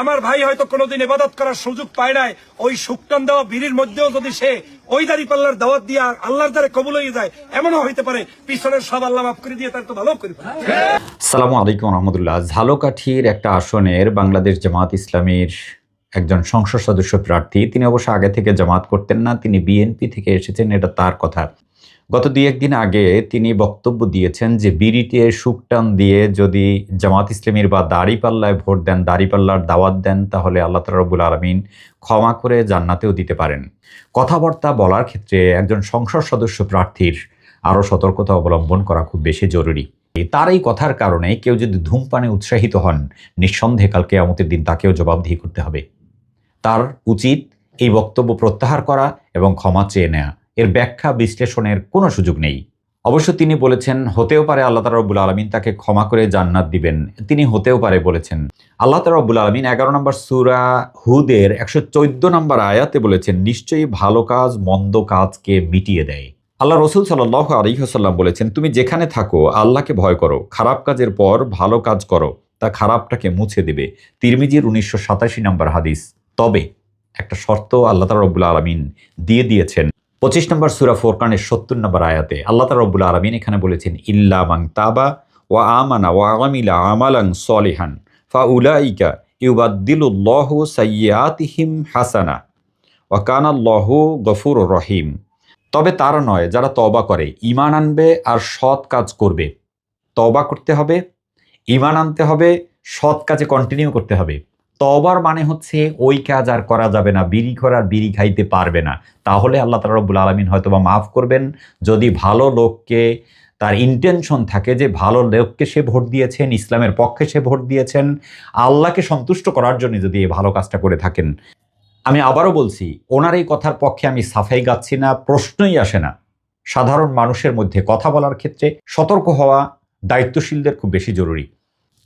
আমার ভাই হয়তো কোনোদিন ইবাদত করার সুযোগ পায় নাই। ওই শুকটান দেওয়া বিড়ির মধ্যেও যদি সে ওই দাড়ি পাল্লার দাওয়াত দিয়ে আল্লাহর দ্বারে কবুল হয়ে যায়, এমনও হইতে পারে, পিছনের সব আল্লাহ মাফ করে দিয়ে তার তো ভালো করে সালামু আলাইকুম রহমতুল্লাহ। ঝালকাঠির একটা আসনের বাংলাদেশ জামাত ইসলামীর একজন সংসদ সদস্য প্রার্থী। তিনি অবশ্য আগে থেকে জামাত করতেন না, তিনি বিএনপি থেকে এসেছেন, এটা তার কথা। গত দুই একদিন আগে তিনি বক্তব্য দিয়েছেন যে বিড়িতে সুকটান দিয়ে যদি জামাত ইসলামীর বা দাড়িপাল্লায় ভোট দেন, দাড়িপাল্লার দাওয়াত দেন, তাহলে আল্লাহ তালা রব্বুল আলমিন ক্ষমা করে জান্নাতেও দিতে পারেন। কথাবার্তা বলার ক্ষেত্রে একজন সংসদ সদস্য প্রার্থীর আরও সতর্কতা অবলম্বন করা খুব বেশি জরুরি। তার এই কথার কারণে কেউ যদি ধূমপানে উৎসাহিত হন, নিঃসন্দেহে কালকে আমতের দিন তাকেও জবাবদিহি করতে হবে। তার উচিত এই বক্তব্য প্রত্যাহার করা এবং ক্ষমা চেয়ে নেয়া। এর ব্যাখ্যা বিশ্লেষণের কোনো সুযোগ নেই। অবশ্য তিনি বলেছেন, হতেও পারে আল্লাহ তালা রব্বুল আলমিন তাকে ক্ষমা করে জান্নাত দিবেন। তিনি হতেও পারে বলেছেন, আল্লাহ তালা রব্বুল আলমিন এগারো নম্বর সুরা হুদের একশো চোদ্দ নম্বর আয়াতে বলেছেন, নিশ্চয়ই ভালো কাজ, মন্দ কাজকে মিটিয়ে দেয়। আল্লাহ রসুল সাল্লাহ আলিহাসাল্লাম বলেছেন, তুমি যেখানে থাকো, আল্লাহকে ভয় করো। খারাপ কাজের পর ভালো কাজ করো। তা খারাপটাকে মুছে দেবে। তিরমিজির উনিশশো সাতাশি নম্বর হাদিস। তবে একটা শর্ত আল্লাহ তালা রব্বুল আলমিন দিয়ে দিয়েছেন। পঁচিশ নম্বর সুরা ফোরকানের সত্তর নম্বর আয়াতে আল্লাহ তালা রব্বুল আলমিন এখানে বলেছেন, ইল্লা মাং তাবা ওয়া আমানা ওয়া আমিলা আমালাং সলিহান ফা উলাইকা ইউবাদ্দিলুল্লাহ সাইয়াতিহিম হাসানা ওয়া কানাল্লাহ গফুর রহিম। তবে তারা নয়, যারা তবা করে ইমান আনবে আর সৎ কাজ করবে। তবা করতে হবে ইমান আনতে হবে, সৎ কাজে কন্টিনিউ করতে হবে। তবার মানে হচ্ছে ওই কাজ আর করা যাবে না, বিড়ি করার বিড়ি খাইতে পারবে না। তাহলে আল্লাহ তালা রব্বুল আলমিন হয়তো বা মাফ করবেন। যদি ভালো লোককে তার ইন্টেনশন থাকে যে ভালো লোককে সে ভোট দিয়েছেন, ইসলামের পক্ষে সে ভোট দিয়েছেন, আল্লাহকে সন্তুষ্ট করার জন্য যদি এই ভালো কাজটা করে থাকেন। আমি আবারও বলছি, ওনার এই কথার পক্ষে আমি সাফাই গাচ্ছি না, প্রশ্নই আসে না। সাধারণ মানুষের মধ্যে কথা বলার ক্ষেত্রে সতর্ক হওয়া দায়িত্বশীলদের খুব বেশি জরুরি।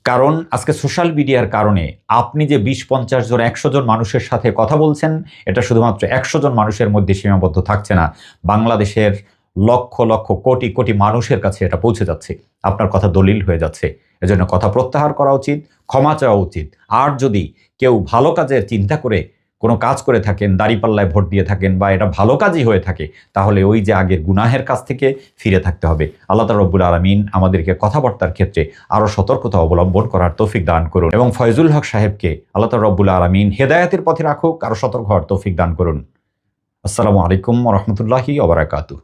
কারণ আজকে সোশ্যাল মিডিয়ার কারণে আপনি যে বিশ পঞ্চাশ জন, একশো জন মানুষের সাথে কথা বলছেন, এটা শুধুমাত্র একশো জন মানুষের মধ্যে সীমাবদ্ধ থাকছে না। বাংলাদেশের লক্ষ লক্ষ, কোটি কোটি মানুষের কাছে এটা পৌঁছে যাচ্ছে। আপনার কথা দলিল হয়ে যাচ্ছে। এজন্য কথা প্রত্যাহার করা উচিত, ক্ষমা চাওয়া উচিত। আর যদি কেউ ভালো কাজের চিন্তা করে কোনো কাজ করে থাকেন, দাড়িপাল্লায় ভোট দিয়ে থাকেন বা এটা ভালো কাজই হয়ে থাকে, তাহলে ওই যে আগের গুনাহের কাছ থেকে ফিরে থাকতে হবে। আল্লাহ রব্বুল আলমিন আমাদেরকে কথাবার্তার ক্ষেত্রে আরও সতর্কতা অবলম্বন করার তৌফিক দান করুন এবং ফয়জুল হক সাহেবকে আল্লাহ রব্বুল আলমিন হেদায়াতের পথে রাখুক আরও সতর্ক হওয়ার তৌফিক দান করুন। আসসালামু আলাইকুম রহমতুল্লাহি ওবরাকাতু